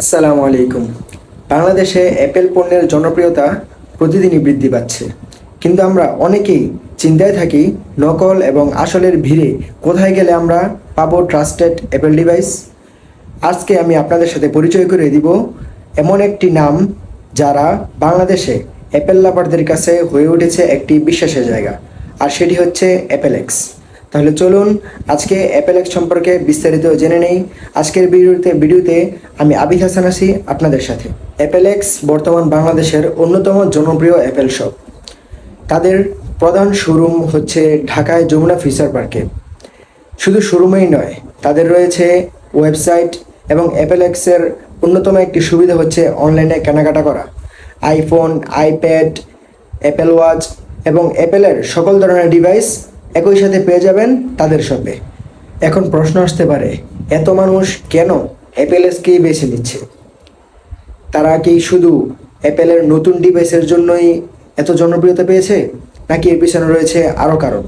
আসসালামু আলাইকুম। বাংলাদেশে অ্যাপেল পণ্যের জনপ্রিয়তা প্রতিদিনই বৃদ্ধি পাচ্ছে। কিন্তু আমরা অনেকেই চিন্তায় থাকি, নকল এবং আসলের ভিড়ে কোথায় গেলে আমরা পাবো ট্রাস্টেড অ্যাপেল ডিভাইস? আজকে আমি আপনাদের সাথে পরিচয় করে দিব এমন একটি নাম যারা বাংলাদেশে অ্যাপেল লাভারদের কাছে হয়ে উঠেছে একটি বিশ্বাসের জায়গা, আর সেটি হচ্ছে অ্যাপেলেক্স তাহলে চলুন আজকে অ্যাপেলেক্স সম্পর্কে বিস্তারিত জেনে নেই। আজকের ভিডিওতে ভিডিওতে আমি আবিদ হাসান আছি আপনাদের সাথে। অ্যাপেলেক্স বর্তমান বাংলাদেশের অন্যতম জনপ্রিয় অ্যাপেল শপ তাদের প্রধান শোরুম হচ্ছে ঢাকায় যমুনা ফিচার পার্কে শুধু শোরুমেই নয়, তাদের রয়েছে ওয়েবসাইট এবং অ্যাপেলেক্সের অন্যতম একটি সুবিধা হচ্ছে অনলাইনে কেনাকাটা করা। আইফোন আইপ্যাড অ্যাপেল ওয়াচ এবং অ্যাপেলের সকল ধরনের ডিভাইস একই সাথে পেয়ে যাবেন তাদের শপে। এখন প্রশ্ন আসতে পারে, এত মানুষ কেন অ্যাপেলেসকেই বেছে নিচ্ছে? তারা কি শুধু অ্যাপেলের নতুন ডিভাইসের জন্যই এত জনপ্রিয়তা পেয়েছে, নাকি এর পিছনে রয়েছে আরও কারণ?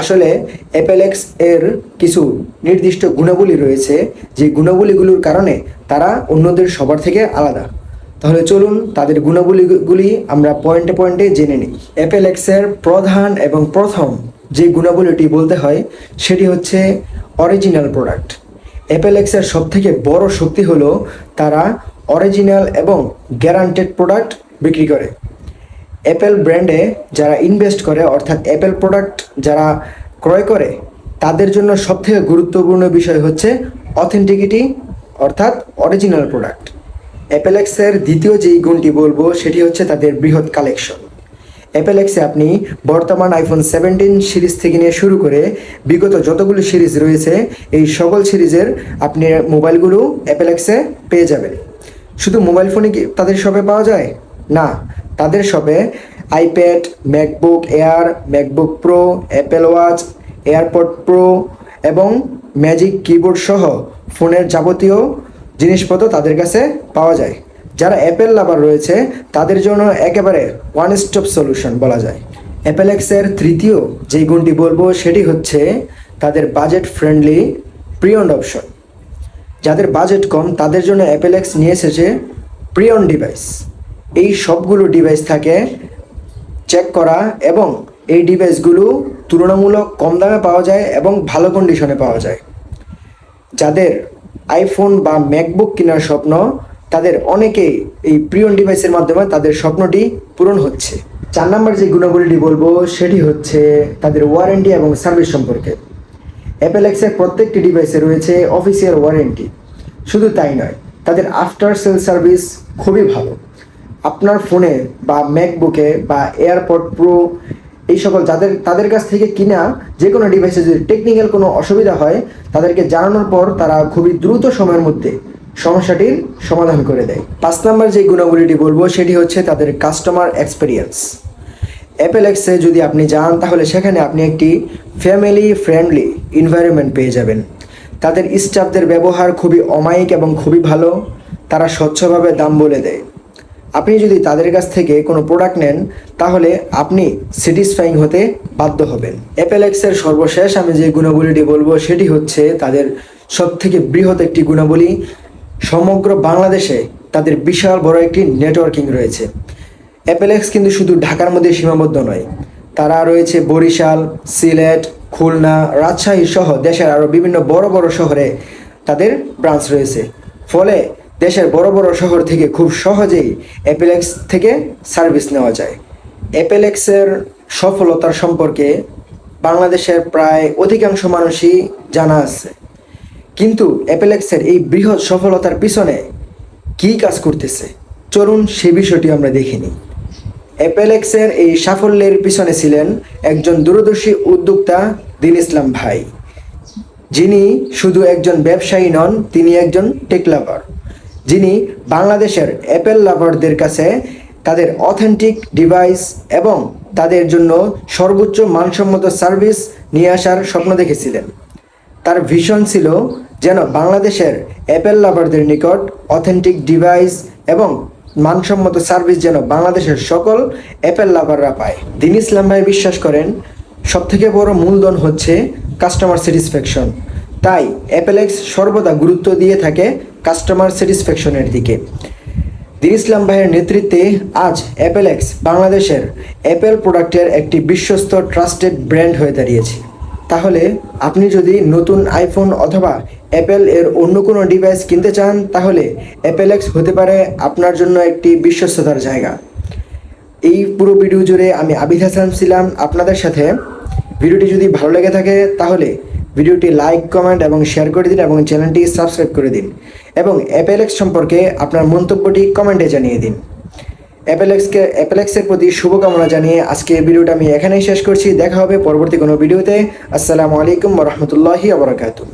আসলে অ্যাপেলেক্স এর কিছু নির্দিষ্ট গুণাবলী রয়েছে, যে গুণাবলীগুলোর কারণে তারা অন্যদের সবার থেকে আলাদা। তাহলে চলুন তাদের গুণাবলীগুলি আমরা পয়েন্টে পয়েন্টে জেনে নিই। অ্যাপেলেক্সের প্রধান এবং প্রথম যে গুণাবলীটি বলতে হয়, সেটি হচ্ছে অরিজিনাল প্রোডাক্ট অ্যাপেলেক্সের সব থেকে বড় শক্তি হলো তারা অরিজিনাল এবং গ্যারান্টেড প্রোডাক্ট বিক্রি করে। অ্যাপেল ব্র্যান্ডে যারা ইনভেস্ট করে, অর্থাৎ অ্যাপেল প্রোডাক্ট যারা ক্রয় করে, তাদের জন্য সবথেকে গুরুত্বপূর্ণ বিষয় হচ্ছে অথেন্টিকিটি অর্থাৎ অরিজিনাল প্রোডাক্ট অ্যাপেলেক্সের দ্বিতীয় যেই গুণটি বলব, সেটি হচ্ছে তাদের বৃহৎ কালেকশন অ্যাপেলেক্সে আপনি বর্তমান আইফোন সেভেন্টিন সিরিজ থেকে নিয়ে শুরু করে বিগত যতগুলো সিরিজ রয়েছে, এই সকল সিরিজের আপনি মোবাইলগুলো অ্যাপেলেক্সে পেয়ে যাবেন। শুধু মোবাইল ফোনে কি তাদের শপে পাওয়া যায়? না, তাদের শপে iPad MacBook Air MacBook Pro Apple Watch AirPod Pro এবং ম্যাজিক কিবোর্ড সহ ফোনের যাবতীয় জিনিসপত্র তাদের কাছে পাওয়া যায়। যারা অ্যাপেল লাভার রয়েছে, তাদের জন্য একেবারে ওয়ান স্টপ সলিউশন বলা যায়। অ্যাপেলেক্সের তৃতীয় যেই গুণটি বলব, সেটি হচ্ছে তাদের বাজেট ফ্রেন্ডলি প্রিয়ন্ড অপশন যাদের বাজেট কম, তাদের জন্য অ্যাপেলেক্স নিয়ে এসেছে প্রিয়ন ডিভাইস এই সবগুলো ডিভাইস থাকে চেক করা এবং এই ডিভাইসগুলো তুলনামূলক কম দামে পাওয়া যায় এবং ভালো কন্ডিশনে পাওয়া যায়। যাদের আইফোন বা ম্যাকবুক কেনার স্বপ্ন তাদের অনেকেই এই প্রিয়ন ডিভাইসের মাধ্যমে তাদের স্বপ্নটি পূরণ হচ্ছে। চার নাম্বার যে গুণাবলীটি বলব, সেটি হচ্ছে তাদের ওয়ারেন্টি এবং সার্ভিস সম্পর্কে। অ্যাপেলেক্সের প্রত্যেকটি ডিভাইসে রয়েছে অফিসিয়াল ওয়ারেন্টি শুধু তাই নয়, তাদের আফটার সেল সার্ভিস খুবই ভালো। আপনার ফোনে বা ম্যাকবুকে বা এয়ারপড প্রো এই সকল যাদের, তাদের কাছ থেকে কিনা যে কোনো ডিভাইসে যদি টেকনিক্যাল কোনো অসুবিধা হয়, তাদেরকে জানানোর পর তারা খুবই দ্রুত সময়ের মধ্যে সমস্যাটির সমাধান করে দেয়। পাঁচ নম্বর যে গুণাবলীটি বলব, সেটি হচ্ছে তাদের কাস্টমার এক্সপিরিয়েন্স অ্যাপেল এক্সে যদি আপনি যান, তাহলে সেখানে আপনি একটি ফ্যামিলি ফ্রেন্ডলি এনভায়রনমেন্ট পেয়ে যাবেন। তাদের স্টাফদের ব্যবহার খুবই অমায়িক এবং খুবই ভালো। তারা স্বচ্ছভাবে দাম বলে দেয়। আপনি যদি তাদের কাছ থেকে কোনো প্রোডাক্ট নেন, তাহলে আপনি স্যাটিসফাইং হতে বাধ্য হবেন। অ্যাপেল এক্সের সর্বশেষ আমি যে গুণাবলীটি বলব, সেটি হচ্ছে তাদের সবথেকে বৃহৎ একটি গুণাবলী সমগ্র বাংলাদেশে তাদের বিশাল বড় একটি নেটওয়ার্কিং রয়েছে। অ্যাপেলেক্স কিন্তু শুধু ঢাকার মধ্যে সীমাবদ্ধ নয়, তারা রয়েছে বরিশাল, সিলেট, খুলনা, রাজশাহী সহ দেশের আরও বিভিন্ন বড় বড় শহরে তাদের ব্রাঞ্চ রয়েছে। ফলে দেশের বড় বড় শহর থেকে খুব সহজেই অ্যাপেলেক্স থেকে সার্ভিস নেওয়া যায়। অ্যাপেলেক্সের সফলতার সম্পর্কে বাংলাদেশের প্রায় অধিকাংশ মানুষই জানা আছে। কিন্তু অ্যাপেলেক্সের এই বৃহৎ সফলতার পিছনে কী কাজ করতেছে? চলুন সে বিষয়টি আমরা দেখে নিই। অ্যাপেলেক্সের এই সাফল্যের পিছনে ছিলেন একজন দূরদর্শী উদ্যোক্তা দিন ইসলাম ভাই। যিনি শুধু একজন ব্যবসায়ী নন, তিনি একজন টেক লাভার যিনি বাংলাদেশের অ্যাপেল লাভারদের কাছে তাদের অথেন্টিক ডিভাইস এবং তাদের জন্য সর্বোচ্চ মানসম্মত সার্ভিস নিয়ে আসার স্বপ্ন দেখেছিলেন। তার ভিশন ছিল যেন বাংলাদেশের অ্যাপেল লাভারদের নিকট অথেন্টিক ডিভাইস এবং মানসম্মত সার্ভিস যেন বাংলাদেশের সকল অ্যাপেল লাভাররা পায়। দিন ইসলাম ভাই বিশ্বাস করেন, সবথেকে বড় মূলধন হচ্ছে কাস্টমার স্যাটিসফ্যাকশন তাই অ্যাপেলেক্স সর্বদা গুরুত্ব দিয়ে থাকে কাস্টমার স্যাটিসফ্যাকশনের দিকে। দিন ইসলাম ভাইয়ের নেতৃত্বে আজ অ্যাপেলেক্স বাংলাদেশের অ্যাপেল প্রোডাক্টের একটি বিশ্বস্ত ট্রাস্টেড ব্র্যান্ড হয়ে দাঁড়িয়েছে। তাহলে আপনি যদি নতুন আইফোন অথবা অ্যাপেল এর অন্য কোনো ডিভাইস কিনতে চান, তাহলে অ্যাপেলেক্স হতে পারে আপনার জন্য একটি বিশ্বস্ততার জায়গা। এই পুরো ভিডিও জুড়ে আমি আবিদ হাসান ছিলাম আপনাদের সাথে। ভিডিওটি যদি ভালো লেগে থাকে, তাহলে ভিডিওটি লাইক কমেন্ট এবং শেয়ার করে দিন এবং চ্যানেলটি সাবস্ক্রাইব করে দিন এবং অ্যাপেলেক্স সম্পর্কে আপনার মন্তব্যটি কমেন্টে জানিয়ে দিন। অ্যাপেলেক্সকে, অ্যাপেলেক্সের প্রতি শুভকামনা জানিয়ে আজকে ভিডিওটা আমি এখানেই শেষ করছি। দেখা হবে পরবর্তী কোনো ভিডিওতে। আসসালামু আলাইকুম রহমতুল্লাহি আবরাকাতু